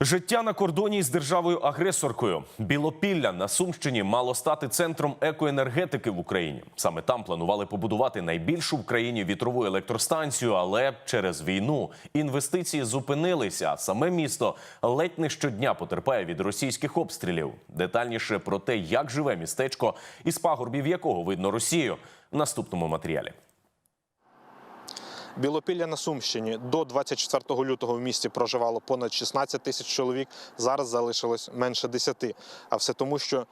Життя на кордоні з державою-агресоркою Білопілля на Сумщині мало стати центром екоенергетики в Україні. Саме там планували побудувати найбільшу в країні вітрову електростанцію, але через війну інвестиції зупинилися. Саме місто ледь не щодня потерпає від російських обстрілів. Детальніше про те, як живе містечко, із пагорбів якого видно Росію, в наступному матеріалі. Білопілля на Сумщині до 24 лютого в місті проживало понад 16 тисяч чоловік. Зараз залишилось менше 10. А все тому, що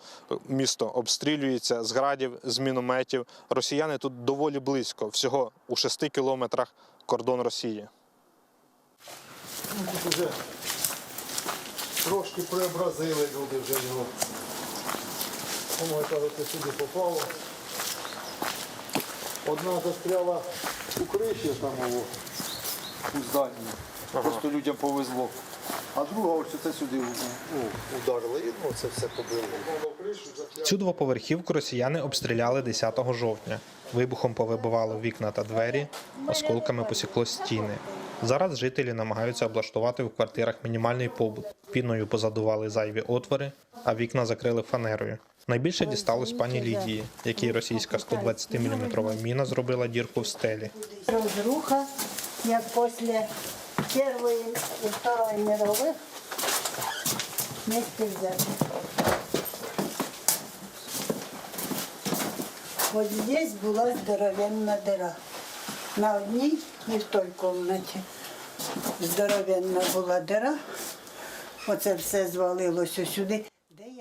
місто обстрілюється з градів, з мінометів. Росіяни тут доволі близько, всього у 6 кілометрах кордон Росії. Тут вже трошки преобразили люди вже його. Воно, кажуть, сюди попало. Одна застряла у криші там у зданні. Просто людям повезло. А друга ось це сюди ударила. І ну, це все побило. Цю двоповерхівку росіяни обстріляли 10 жовтня. Вибухом повибивало вікна та двері, осколками посікло стіни. Зараз жителі намагаються облаштувати в квартирах мінімальний побут. Піною позадували зайві отвори, а вікна закрили фанерою. Найбільше дісталось пані Лідії, якій російська 120-мм міна зробила дірку в стелі. разруха, як після Першої і Второї мирових вместе взяти. От здесь була здоровенна дира. На одній і в той кімнаті здоровенна була дира. Оце все звалилося сюди.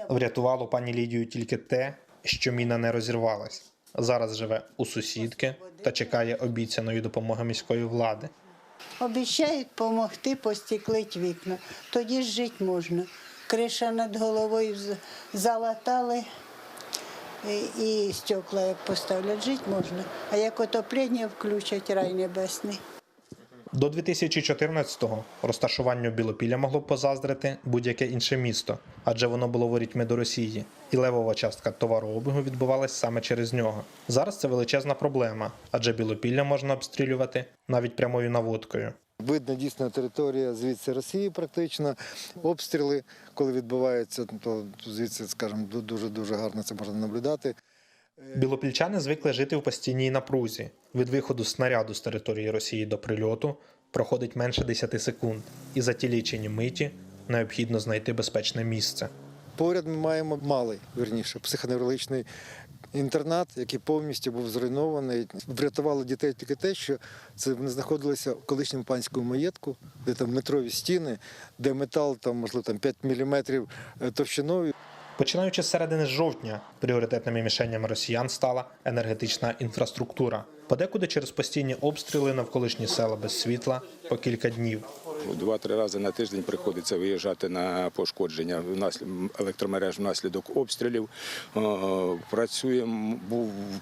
Врятувало пані Лідію тільки те, що міна не розірвалась. Зараз живе у сусідки та чекає обіцяної допомоги міської влади. Обіцяють допомогти постеклить вікна. Тоді ж жити можна. Криша над головою залатали і, і стекла як поставлять, жити можна. А як отоплення включать рай небесний. До 2014-го розташуванню Білопілля могло б позаздрити будь-яке інше місто, адже воно було ворітьми до Росії, і левова частка товарообігу відбувалась саме через нього. Зараз це величезна проблема, адже Білопілля можна обстрілювати навіть прямою наводкою. Видно дійсно територія звідси Росії практично. Обстріли, коли відбуваються, то звідси, скажімо, дуже дуже гарно це можна наблюдати. Білопільчани звикли жити в постійній напрузі. Від виходу снаряду з території Росії до прильоту проходить менше 10 секунд, і за ті лічені миті необхідно знайти безпечне місце. Поряд ми маємо малий, верніше, психоневрологічний інтернат, який повністю був зруйнований. Врятувало дітей тільки те, що це вони знаходилися в колишньому панському маєтку, де там метрові стіни, де метал там, можливо, там 5 мм товщиною. Починаючи з середини жовтня, пріоритетними мішенями росіян стала енергетична інфраструктура. Подекуди через постійні обстріли навколишні села без світла по кілька днів. Два-три рази на тиждень приходиться виїжджати на пошкодження електромереж внаслідок обстрілів. Е, Працюємо,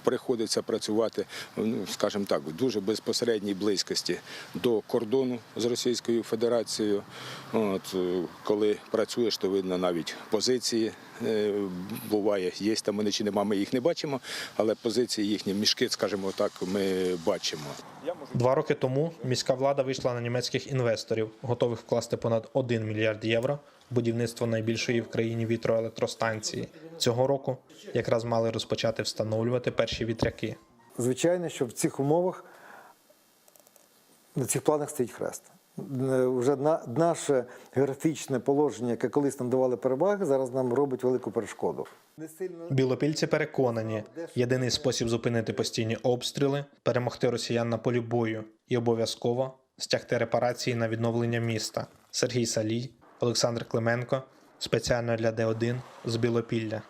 приходиться працювати, ну, скажімо так, в дуже безпосередній близькості до кордону з Російською Федерацією. От, е, коли працюєш, то видно навіть позиції. е, Буває, є там вони чи нема, ми їх не бачимо, але позиції їхні мішки, скажімо так, ми бачимо. Два роки тому міська влада вийшла на німецьких інвесторів, готових вкласти понад 1 мільярд євро в будівництво найбільшої в країні вітроелектростанції. Цього року якраз мали розпочати встановлювати перші вітряки. Звичайно, що в цих умовах на цих планах стоїть хрест. Е, Вже на, наше географічне положення, яке колись нам давали переваги, зараз нам робить велику перешкоду. Білопільці переконані, єдиний спосіб зупинити постійні обстріли перемогти росіян на полі бою і обов'язково стягти репарації на відновлення міста. Сергій Салій, Олександр Клименко спеціально для Д1 з Білопілля.